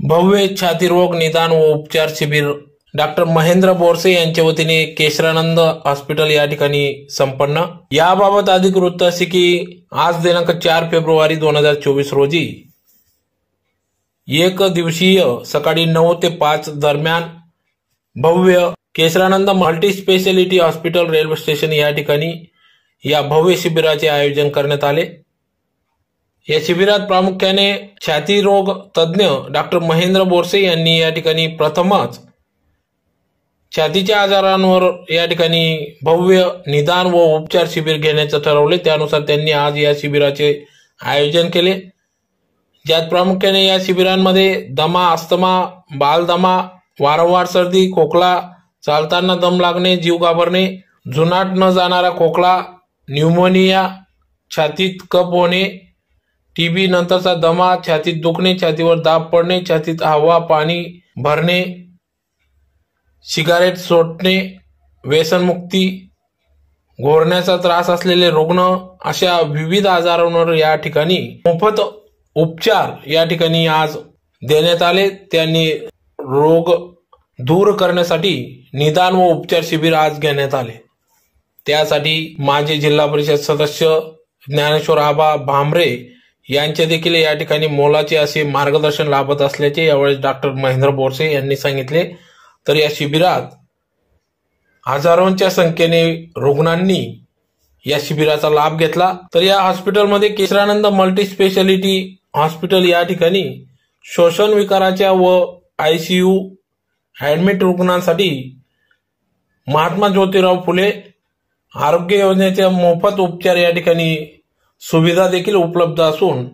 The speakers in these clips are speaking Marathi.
भव्य छातीरोग निदान व उपचार शिबिर. डॉक्टर महेंद्र बोरसे यांच्या वतीने केशरानंद हॉस्पिटल या ठिकाणी संपन्न. याबाबत अधिक वृत्त असे की आज दिनांक चार फेब्रुवारी दोन हजार चोवीस रोजी एक दिवसीय सकाळी नऊ ते पाच दरम्यान भव्य Kesharanand multi specialty hospital railway station या ठिकाणी या भव्य शिबिराचे आयोजन करण्यात आले. या शिबिरात प्रामुख्याने छाती रोग तज्ज्ञ डॉक्टर महेंद्र बोरसे यांनी या ठिकाणी प्रथमच छातीच्या आजारांवर या ठिकाणी भव्य निदान व उपचार शिबिर घेण्याचं ठरवले. त्यानुसार त्यांनी आज या शिबिराचे आयोजन केले. ज्यात प्रामुख्याने या शिबिरांमध्ये दमा अस्थमा बालदमा वारंवार सर्दी खोकला चालताना दम लागणे जीव घाबरणे जुनाट न जाणारा खोकला न्यूमोनिया छातीत कप होणे टीबी नंतरचा दमा छातीत दुखणे छातीवर दाब पडणे छातीत हवा पाणी भरणे सिगारेट सोडणे व्यसनमुक्ती घोरण्याचा त्रास असलेले रुग्ण अशा विविध आजारांवर या ठिकाणी मोफत उपचार या ठिकाणी आज देण्यात आले. त्यांनी रोग दूर करण्यासाठी निदान व उपचार शिबिर आज घेण्यात आले. त्यासाठी माजी जिल्हा परिषद सदस्य ज्ञानेश्वर आबा भांबरे यांचे देखील या ठिकाणी मोलाचे असे मार्गदर्शन लाभत असल्याचे यावेळी डॉक्टर महेंद्र बोरसे यांनी सांगितले. तर या शिबिरात हजारोंच्या संख्येने रुग्णांनी या शिबिराचा लाभ घेतला. तर या हॉस्पिटलमध्ये केशरानंद मल्टी स्पेशालिटी हॉस्पिटल या ठिकाणी श्वसन विकाराच्या व आयसीयू ऍडमिट रुग्णांसाठी महात्मा ज्योतिराव फुले आरोग्य योजनेचे मोफत उपचार या ठिकाणी सुविधा देखील उपलब्ध असून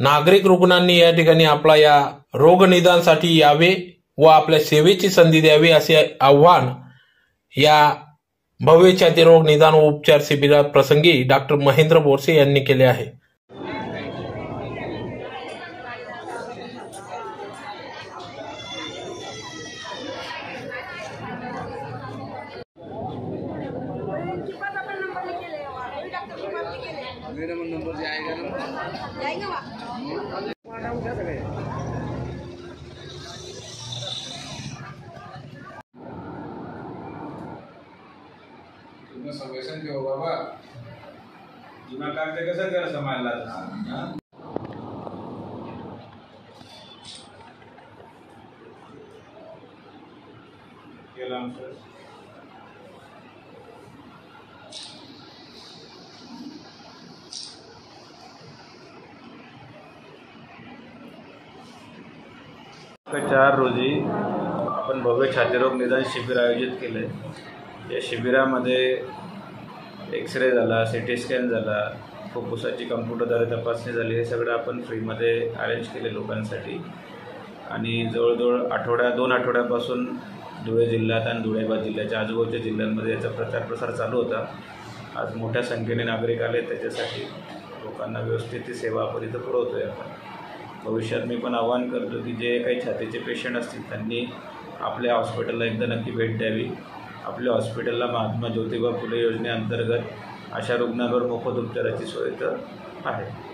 नागरिक रुग्णांनी या ठिकाणी आपला या रोगनिदानसाठी यावे व आपल्या सेवेची संधी द्यावी असे आव्हान या भव्य छातीरोग निदान व उपचार शिबिरात प्रसंगी डॉक्टर महेंद्र बोरसे यांनी केले आहे. मेरा मन नंबर जाएगा ना। तुम्ही संवेशन ठेव बाबा? जुना कागद कसं करा समाजला हा? केलं आमचं चार रोजी आपण भव्य छातीरोग निदान शिबिर आयोजित केलं आहे या शिबिरामध्ये एक्सरे झाला सी टी स्कॅन झाला फुफ्फुसाची कम्प्युटरद्वारे तपासणी झाली हे सगळं आपण फ्रीमध्ये अरेंज केले लोकांसाठी. आणि जवळजवळ आठवड्या दोन आठवड्यापासून धुळे जिल्ह्यात आणि धुळेबाद जिल्ह्याच्या आजूबाजूच्या जिल्ह्यांमध्ये याचा प्रचार प्रसार चालू होता. आज मोठ्या संख्येने नागरिक आले त्याच्यासाठी लोकांना व्यवस्थित ती सेवा आपण इथं पुरवतो आहे आपण. भविष्यात मी पण आवाहन करतो की जे काही छातीचे पेशंट असतील त्यांनी आपल्या हॉस्पिटलला एकदा नक्की भेट द्यावी. आपल्या हॉस्पिटलला महात्मा ज्योतिबा फुले योजनेअंतर्गत अशा रुग्णांवर मोफत उपचाराची सोय तर आहे.